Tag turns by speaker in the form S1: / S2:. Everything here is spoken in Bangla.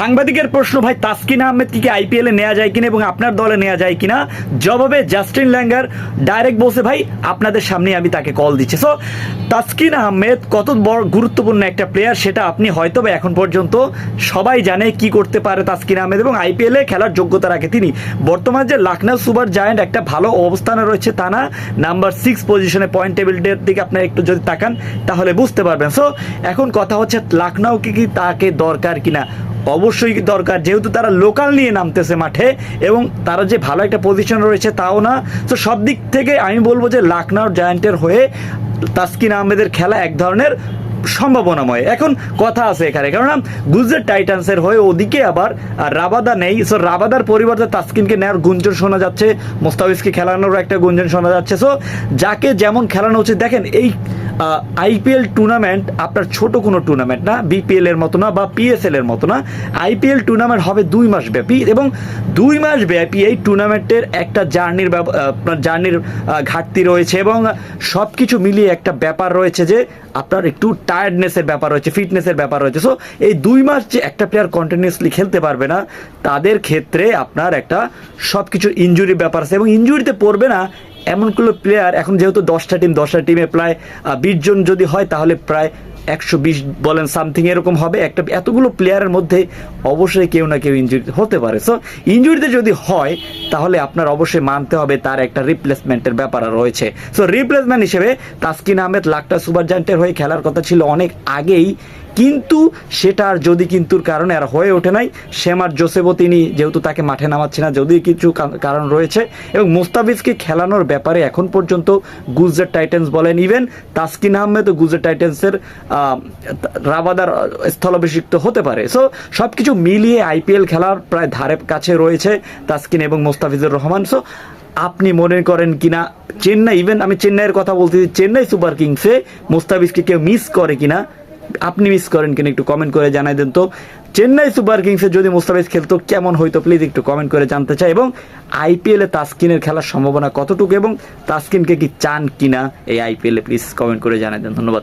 S1: সাংবাদিকের প্রশ্ন, ভাই, তাসকিন আহমেদ কি আইপিএল নেওয়া যায় কিনা এবং আপনার দলে নেওয়া যায় কিনা? জবাবে জাস্টিন ল্যাঙ্গার। ডাইরেক্ট বসে ভাই, আপনাদের সামনে আমি তাকে কল দিচ্ছি। সো তাসকিন আহমেদ, কত বড় গুরুত্বপূর্ণ একটা প্লেয়ার সেটা আপনি হয়তো বা এখন পর্যন্ত সবাই জানে কি করতে পারে তাসকিন আহমেদ এবং আইপিএল খেলার যোগ্যতা রাখে তিনি। বর্তমান যে লখনৌ সুপার জায়ান্ট একটা ভালো অবস্থানে রয়েছে তা না, নাম্বার সিক্স পজিশনে পয়েন্ট টেবিলের দিকে আপনার একটু যদি তাকান, তাহলে বুঝতে পারবেন। সো এখন কথা হচ্ছে লখনৌকে কি তাকে দরকার কিনা? অবশ্যই দরকার, যেহেতু তারা লোকাল নিয়ে নামতেছে মাঠে এবং তারা যে ভালো একটা পজিশন রয়েছে তাও না। তো সব দিক থেকে আমি বলব যে লাকনাউ জায়ান্টের হয়ে তাসকিন আহমেদের খেলা এক ধরনের সম্ভাবনাময়। এখন কথা আছে এখানে, কেননা গুজরাট টাইটান্সের হয়ে ওদিকে আবার রাবাদা নেই। সো রাবাদার পরিবর্তে তাসকিনকে নেওয়ার গুঞ্জন শোনা যাচ্ছে, মোস্তাফিজকে খেলানোর একটা গুঞ্জন শোনা যাচ্ছে। সো যাকে যেমন খেলানো উচিত, দেখেন এই আইপিএল টুর্নামেন্ট আপনার ছোট কোনো টুর্নামেন্ট না, বিপিএল এর মতো না বা পিএসএল এর মতো না। আইপিএল টুর্নামেন্ট হবে দুই মাস ব্যাপী এবং দুই মাস ব্যাপী এই টুর্নামেন্টের একটা জার্নির আপনার জার্নির ঘাটতি রয়েছে এবং সব কিছু মিলিয়ে একটা ব্যাপার রয়েছে যে আপনার একটু টায়ার্ডনেসের ব্যাপার রয়েছে ফিটনেসের ব্যাপার রয়েছে। সো এই দুই মাস যে একটা প্লেয়ার কন্টিনিউসলি খেলতে পারবে না, তাদের ক্ষেত্রে আপনার একটা সব কিছু ইঞ্জুরি ব্যাপার আছে এবং ইঞ্জুরিতে পড়বে না এমনগুলো প্লেয়ার এখন যেহেতু দশটা টিম দশটা টিমে প্রায় বিশ জন যদি হয় তাহলে প্রায় একশো বিশ বলেন সামথিং এরকম হবে। একটা, এতগুলো প্লেয়ারের মধ্যে অবশ্যই কেউ না কেউ ইঞ্জুরি হতে পারে। সো ইঞ্জুরিতে যদি হয়, তাহলে আপনার অবশ্যই মানতে হবে তার একটা রিপ্লেসমেন্টের ব্যাপার রয়েছে। সো রিপ্লেসমেন্ট হিসেবে তাসকিন আহমেদ, লাকটা সুপার জায়ান্টের হয়ে খেলার কথা ছিল অনেক আগেই। কিন্তু সেটা আর যদি কিন্তুর কারণে আর হয়ে ওঠে নাই শেমার জোসেফও তিনি যেহেতু তাকে মাঠে নামাচ্ছে না, যদি কিছু কারণ রয়েছে, এবং মুস্তাফিজকে খেলানোর ব্যাপারে এখন পর্যন্ত গুজরাট টাইটেন্স বলেন, ইভেন তাসকিন আহমেদ ও গুজরাট টাইটেন্সের রাবাদার স্থলাভিষিক্ত হতে পারে। সো সব কিছু মিলিয়ে আইপিএল খেলার প্রায় ধারে কাছে রয়েছে তাসকিন এবং মোস্তাফিজুর রহমান। সো আপনি মনে করেন কিনা? চেন্নাই, ইভেন আমি চেন্নাইয়ের কথা বলতেছি, চেন্নাই সুপার কিংসে মুস্তাফিজকে কেউ মিস করে কিনা? আপনি মিস করেন কিনা একটু কমেন্ট করে জানাই দেন তো। চেন্নাই সুপার কিংসে যদি মুস্তাফিজ খেলতো কেমন হইতো প্লিজ একটু কমেন্ট করে জানতে চাই এবং আইপিএলে তাস্কিনের খেলার সম্ভাবনা কতটুকু এবং তাস্কিনকে কি চান কিনা এই আইপিএলে প্লিজ কমেন্ট করে জানাই দেন। ধন্যবাদ।